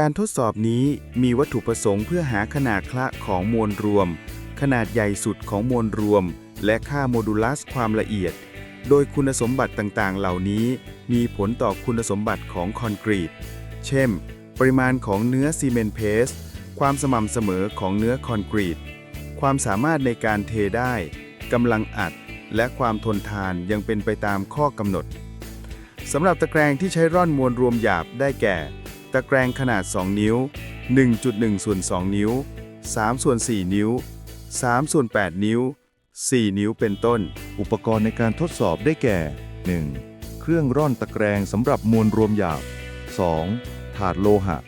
การทดสอบนี้มีวัตถุประสงค์เพื่อหาขนาดคละของมวลรวม ขนาดใหญ่สุดของมวลรวม และค่าโมดูลัสความละเอียด โดยคุณสมบัติต่างๆ เหล่านี้ มีผลต่อคุณสมบัติของคอนกรีต เช่น ปริมาณของเนื้อซีเมนต์เพสต์ความสม่ำเสมอของเนื้อคอนกรีต ความสามารถในการเทได้ กำลังอัด และความทนทานยังเป็นไปตามข้อกำหนดสำหรับตะแกรงที่ใช้ร่อนมวลรวมหยาบได้แก่ ตะแกรงขนาด 2 นิ้ว 1.1 ส่วน 2 นิ้ว 3 ส่วน 4 นิ้ว 3 ส่วน 8 นิ้ว 4 นิ้วเป็นต้น อุปกรณ์ในการทดสอบได้แก่ 1. เครื่องร่อนตะแกรงสำหรับมวลรวมหยาบ 2. ถาดโลหะ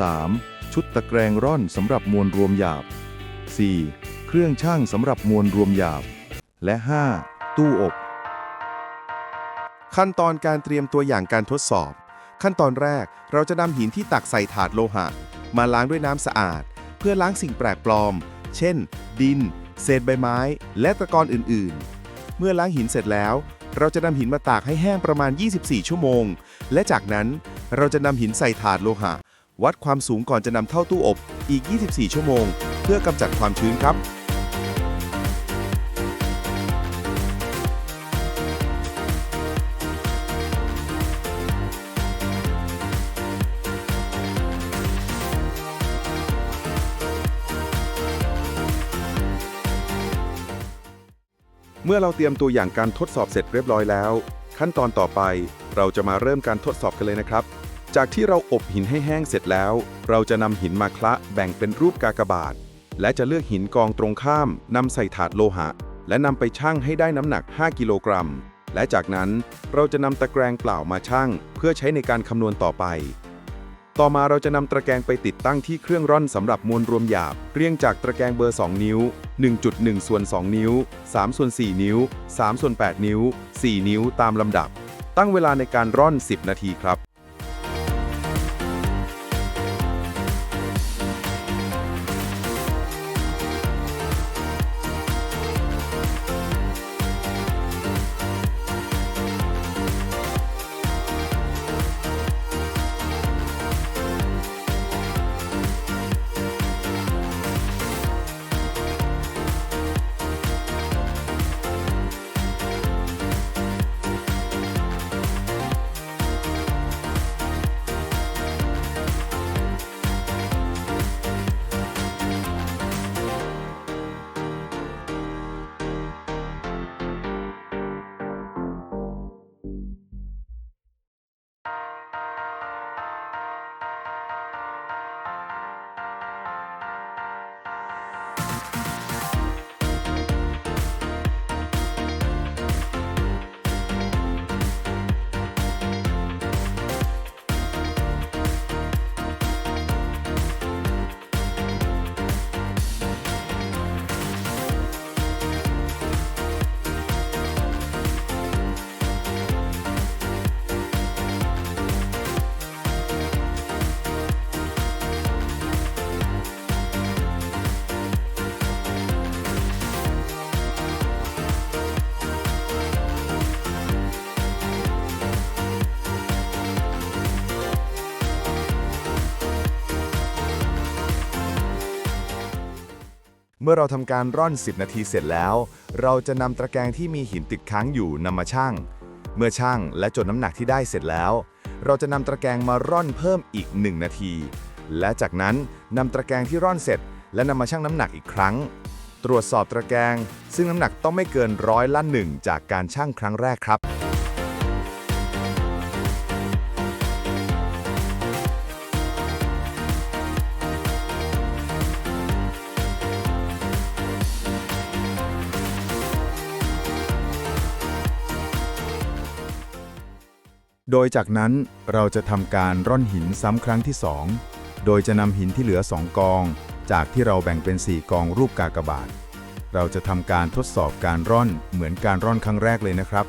3. ชุดตะแกรงร่อนสำหรับมวลรวมหยาบ 4. เครื่องช่างสำหรับมวลรวมหยาบ และ 5. ตู้อบ ขั้นตอนการเตรียมตัวอย่างการทดสอบ ขั้นตอนแรกเราจะนำหินที่ตักใส่ถาดโลหะ มาล้างด้วยน้ำสะอาด เพื่อล้างสิ่งแปลกปลอม เช่น ดิน เศษใบไม้ และตะกอนอื่นๆ เมื่อล้างหินเสร็จแล้ว เราจะนำหินมาตากให้แห้งประมาณ 24 ชั่วโมง และจากนั้นเราจะนำหินใส่ถาดโลหะ วัดความสูงก่อนจะนำเข้าตู้อบอีก 24 ชั่วโมง เพื่อกำจัดความชื้นครับ มื่อเราเตรียมตัวอย่างการทดสอบเสร็จเรียบร้อยแล้ว ขั้นตอนต่อไปเราจะมาเริ่มการทดสอบกันเลยนะครับ จากที่เราอบหินให้แห้งเสร็จแล้ว เราจะนำหินมาคละแบ่งเป็นรูปกากบาท และจะเลือกหินกองตรงข้ามนำใส่ถาดโลหะ และนำไปชั่งให้ได้น้ำหนัก 5 กิโลกรัม และจากนั้นเราจะนำตะแกรงเปล่ามาชั่ง เพื่อใช้ในการคำนวณต่อไป ต่อมาเราจะนำตะแกรงไปติดตั้งที่เครื่องร่อนสำหรับมวลรวมหยาบ เรียงจากตะแกรงเบอร์ 2 นิ้ว 1.1 ส่วน 2 นิ้ว 3 ส่วน 4 นิ้ว 3 ส่วน 8 นิ้ว 4 นิ้วตามลำดับ ตั้งเวลาในการร่อน 10 นาทีครับ เมื่อเราทำการร่อน 10 นาทีเสร็จแล้ว เราจะนำตะแกรงที่มีหินติดค้างอยู่นำมาชั่ง เมื่อชั่งและจดน้ำหนักที่ได้เสร็จแล้ว เราจะนำตะแกรงมาร่อนเพิ่มอีก 1 นาที และจากนั้นนำตะแกรงที่ร่อนเสร็จ และนำมาชั่งน้ำหนักอีกครั้ง ตรวจสอบตะแกรงซึ่งน้ำหนักต้องไม่เกินร้อยละหนึ่งจากการชั่งครั้งแรกครับ โดยจากนั้นเราจะทำการร่อนหินซ้ำครั้งที่ 2 โดยจะนำหินที่เหลือ 2 กอง จากที่เราแบ่งเป็น 4 กองรูปกากบาท เราจะทำการทดสอบการร่อนเหมือนการร่อนครั้งแรกเลยนะครับ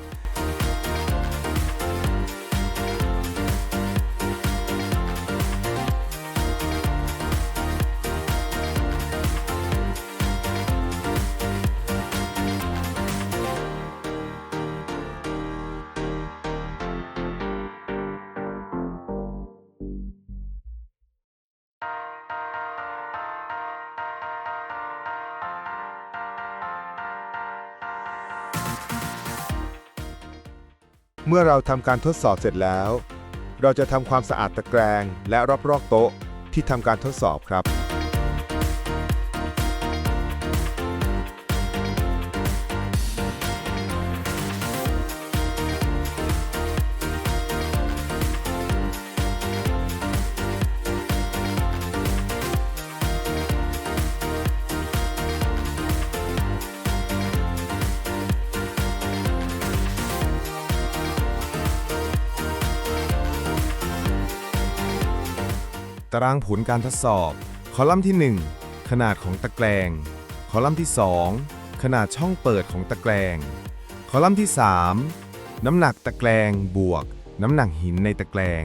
เมื่อเราทำการทดสอบเสร็จแล้ว เราจะทำความสะอาดตะแกรงและรอบๆโต๊ะที่ทำการทดสอบครับ ตารางผลการทดสอบ คอลัมน์ที่ 1 ขนาดของตะแกรง คอลัมน์ที่ 2 ขนาดช่องเปิดของตะแกรง คอลัมน์ที่ 3 น้ำหนักตะแกรงบวก น้ำหนักหินในตะแกรง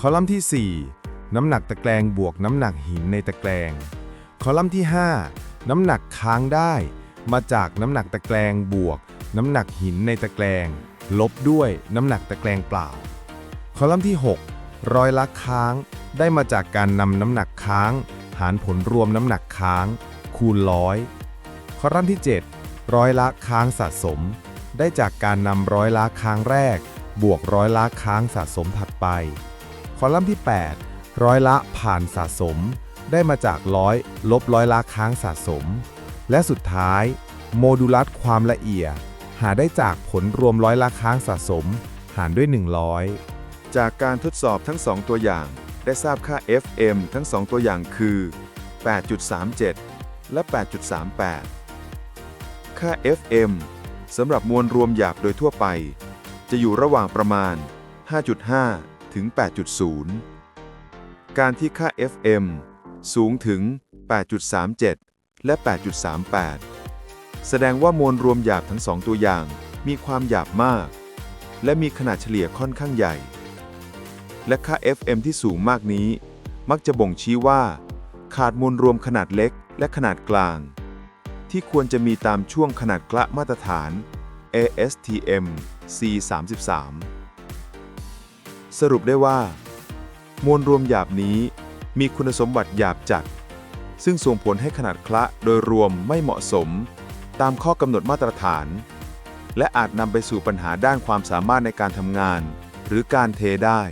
คอลัมน์ที่ 4 น้ำหนักตะแกรงบวกน้ำหนักหินในตะแกรง คอลัมน์ที่ 5 น้ำหนักค้างได้ มาจากน้ำหนักตะแกรงบวก น้ำหนักหินในตะแกรง ลบด้วยน้ำหนักตะแกรงเปล่า คอลัมน์ที่ 6 รอยละค้าง ได้มาจากการนำน้ำหนักค้าง หารผลรวมน้ำหนักค้าง คูณร้อยคอลัมน์ที่ 7 ร้อยละค้างสะสม ได้จากการนำร้อยละค้างแรก บวกร้อยละค้างสะสมถัดไป คอลัมน์ที่ 8 ร้อยละผ่านสะสม ได้มาจากร้อยลบร้อยละค้างสะสม และสุดท้าย โมดูลัสความละเอียด หาได้จากผลรวมร้อยละค้างสะสม หารด้วย 100 จากการทดสอบทั้ง 2 ตัวอย่าง ได้ทราบค่า FM ทั้ง 2 ตัวอย่างคือ 8.37 และ 8.38 ค่า FM สำหรับมวลรวมหยาบโดยทั่วไป จะอยู่ระหว่างประมาณ 5.5 ถึง 8.0 การที่ค่า FM สูงถึง 8.37 และ 8.38 แสดงว่ามวลรวมหยาบทั้งสองตัวอย่างมีความหยาบมาก และมีขนาดเฉลี่ยค่อนข้างใหญ่ และค่า FM ที่สูงมากนี้ มักจะบ่งชี้ว่า ขาดมวลรวมขนาดเล็กและขนาดกลาง ที่ควรจะมีตามช่วงขนาดกละมาตรฐาน ASTM C33 สรุปได้ว่า มวลรวมหยาบนี้มีคุณสมบัติหยาบจัด ซึ่งส่งผลให้ขนาดคละโดยรวมไม่เหมาะสม ตามข้อกำหนดมาตรฐาน และอาจนำไปสู่ปัญหาด้านความสามารถในการทำงาน หรือการเทได้